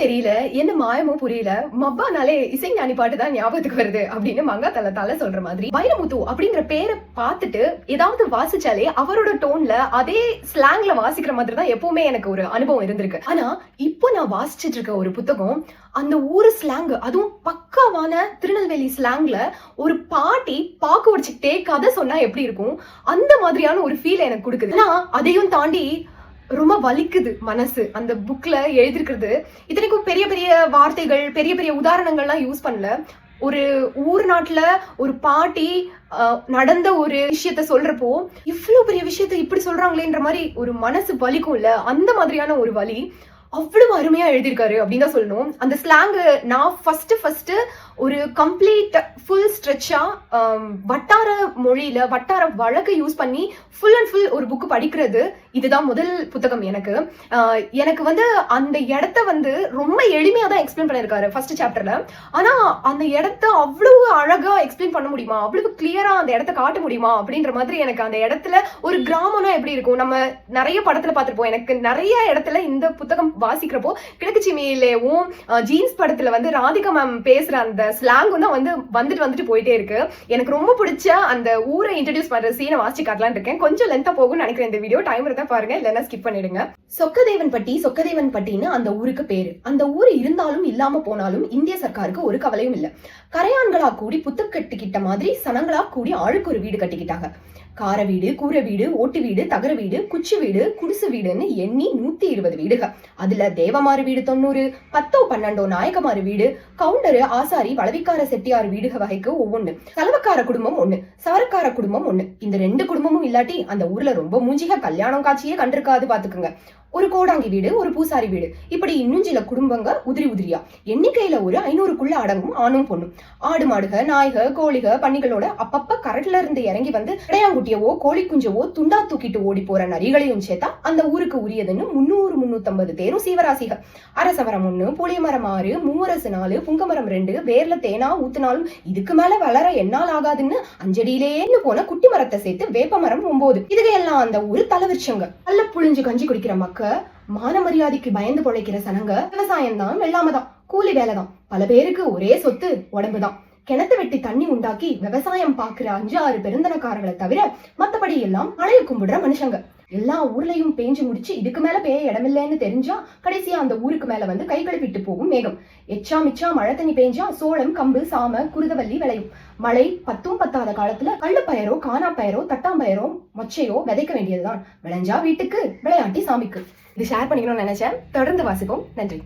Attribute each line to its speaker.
Speaker 1: தெரியல என்ன மாயமோ புரியல. மப்பானாலே இசைஞானி பாட்டு தான் ஞாபகத்துக்கு வருது அப்படின்னு மங்கா தலை தலை சொல்ற மாதிரி. வைரமுத்து அப்படிங்கிற பேரை பார்த்துட்டு ஏதாவது வாசிச்சாலே அவரோட டோன்ல அதே ஸ்லாங்ல வாசிக்கிற மாதிரி தான் எப்பவுமே எனக்கு ஒரு அனுபவம் இருந்திருக்கு. ஆனா இப்போ நான் வாசிச்சிட்டு இருக்க ஒரு புத்தகம் அந்த ஊரு ஸ்லாங் அதுவும் பக்காவான திருநெல்வேலி ஸ்லாங்ல ஒரு பாட்டி பாக்கு வச்சுக்கிட்டே கதை சொன்னா எப்படி இருக்கும்? அந்த மாதிரியான ஒரு ஃபீல் எனக்கு கொடுக்குது. ஆனா அதையும் தாண்டி ரொம்ப வலிக்குது மனசு. அந்த புக்ல எழுதிருக்கிறது இத்தனைக்கும் பெரிய பெரிய வார்த்தைகள் பெரிய பெரிய உதாரணங்கள்லாம் யூஸ் பண்ணல. ஒரு ஊர் நாட்டுல ஒரு பாட்டி நடந்த ஒரு விஷயத்த சொல்றப்போ இவ்வளவு பெரிய விஷயத்த இப்படி சொல்றாங்களேன்ற மாதிரி ஒரு மனசு வலிக்கும்ல. அந்த மாதிரியான ஒரு வலி. அவ்வளவு அருமையா எழுதியிருக்காரு அப்படின்னு தான் சொல்லணும். அந்த ஸ்லாங் நான் ஃபர்ஸ்ட் ஃபர்ஸ்ட் ஒரு கம்ப்ளீட் ஃபுல் ஸ்ட்ரெச்சா வட்டார மொழியில வட்டார வழக்கு யூஸ் பண்ணி ஃபுல் அண்ட் ஃபுல் ஒரு புக்கு படிக்கிறது. இதுதான் முதல் புத்தகம் எனக்கு. எனக்கு வந்து அந்த இடத்த வந்து ரொம்ப எளிமையா தான் எக்ஸ்பிளைன் பண்ணியிருக்காரு ஃபர்ஸ்ட் சாப்டர்ல ஆனா அந்த இடத்த அவ்வளவு அழகா எக்ஸ்பிளைன் பண்ண முடியுமா? அவ்வளவு கிளியரா அந்த இடத்த காட்ட முடியுமா? அப்படின்ற மாதிரி எனக்கு அந்த இடத்துல ஒரு கிராமம்னா எப்படி இருக்கும்? நம்ம நிறைய படத்துல பார்த்துருப்போம். எனக்கு நிறைய இடத்துல இந்த புத்தகம் வாசிக்கிறப்போ கிழக்கு சீமையிலேவும் ஜீன்ஸ் படத்துல வந்து ராதிகா மேம் பேசுற அந்த ஸ்லாங்கும் தான் வந்து வந்துட்டு வந்துட்டு போயிட்டே இருக்கு. எனக்கு ரொம்ப பிடிச்ச அந்த ஊரை இன்ட்ரடியூஸ் பண்ற சீனை வாசிச்சு காட்டலாம்னு இருக்கேன். கொஞ்சம் லென்த்தா போகும்னு நினைக்கிறேன் இந்த வீடியோ டைம் இருந்தா பாருங்க. இல்லைன்னா ஸ்கிப் பண்ணிடுங்க. சொக்கதேவன் பட்டி சொக்கதேவன் பட்டின்னு அந்த ஊருக்கு பேரு. அந்த ஊர் இருந்தாலும் இல்லாம போனாலும் இந்திய சர்க்காருக்கு ஒரு கவலையும் இல்ல. கரையான்களா கூடி புத்து கட்டிக்கிட்ட மாதிரி சனங்களா கூடி ஆளுக்கு ஒரு வீடு கட்டிக்கிட்டாங்க. கார வீடு கூரை வீடு ஓட்டு வீடு தகர வீடு குச்சி வீடு குடிசு வீடுன்னு எண்ணி நூத்தி இருபது வீடுகள் அதுல தேவமாறு வீடு தொண்ணூறு பத்தோ பன்னெண்டோ நாயக்கமாறு வீடு கவுண்டரு ஆசாரி பழவிக்கார செட்டியார் வீடுக வகைக்கு ஒவ்வொன்னு. சலவக்கார குடும்பம் ஒண்ணு சவரக்கார குடும்பம் ஒண்ணு. இந்த ரெண்டு குடும்பமும் இல்லாட்டி அந்த ஊர்ல ரொம்ப மூஞ்சிக கல்யாணம் காட்சியே கண்டிருக்காது பாத்துக்குங்க. ஒரு கோடாங்கி வீடு ஒரு பூசாரி வீடு. இப்படி இன்னும் சில குடும்பங்க உதிரி உதிரியா. எண்ணிக்கையில ஒரு ஐநூறுக்குள்ள அடங்கும் ஆணும் பொண்ணும். ஆடு மாடுக நாய்க கோழிக பண்ணிகளோட அப்பப்ப கரட்ல இருந்து இறங்கி வந்து கிடையாங்குட்டியவோ கோழி குஞ்சவோ துண்டா தூக்கிட்டு ஓடி போற நரிகளையும் சேர்த்தா அந்த ஊருக்கு உரியதுன்னு முன்னூறு முன்னூத்தம்பது தேரும் சீவராசிக அரசவரம் ஒண்ணு புளியமரம் ஆறு மூவரசு நாலு புங்கமரம் ரெண்டு வேர்ல தேனா ஊத்துனாலும் இதுக்கு மேல வளர என்னால் ஆகாதுன்னு அஞ்சடியிலேன்னு போன குட்டி மரத்தை சேர்த்து வேப்ப மரம் ஒன்பது இதுகையெல்லாம் அந்த ஊரு தலைவிருச்சங்க நல்ல புழிஞ்சு கஞ்சி குடிக்கிற மக்கள். மக்க மான மரியாதைக்கு பயந்து பொழைக்கிற சனங்க விவசாயம் தான் வெள்ளாம தான் கூலி வேலை தான் பல பேருக்கு ஒரே சொத்து உடம்பு தான் கிணத்து வெட்டி தண்ணி உண்டாக்கி விவசாயம் பாக்குற அஞ்சு ஆறு பெருந்தனக்காரர்களை தவிர மத்தபடி எல்லாம் அழைய கும்பிடுற மனுஷங்க. எல்லா ஊர்லயும் பேஞ்சு முடிச்சு இதுக்கு மேல பேய இடமில்லைன்னு தெரிஞ்சா கடைசியா அந்த ஊருக்கு மேல வந்து கை கழுவிட்டு போகும் மேகம். எச்சா மிச்சா மழை தண்ணி பேஞ்சா சோளம் கம்பு சாம குருதவல்லி விளையும். மழை பத்தும் பத்தாத காலத்துல கள்ளுப்பயரோ காணாப்பயரோ தட்டாம்பயரோ மொச்சையோ விதைக்க வேண்டியதுதான். விளைஞ்சா வீட்டுக்கு விளையாட்டி சாமிக்கு. இது ஷேர் பண்ணிக்கணும்னு நினைச்சேன். தொடர்ந்து வாசிப்போம். நன்றி.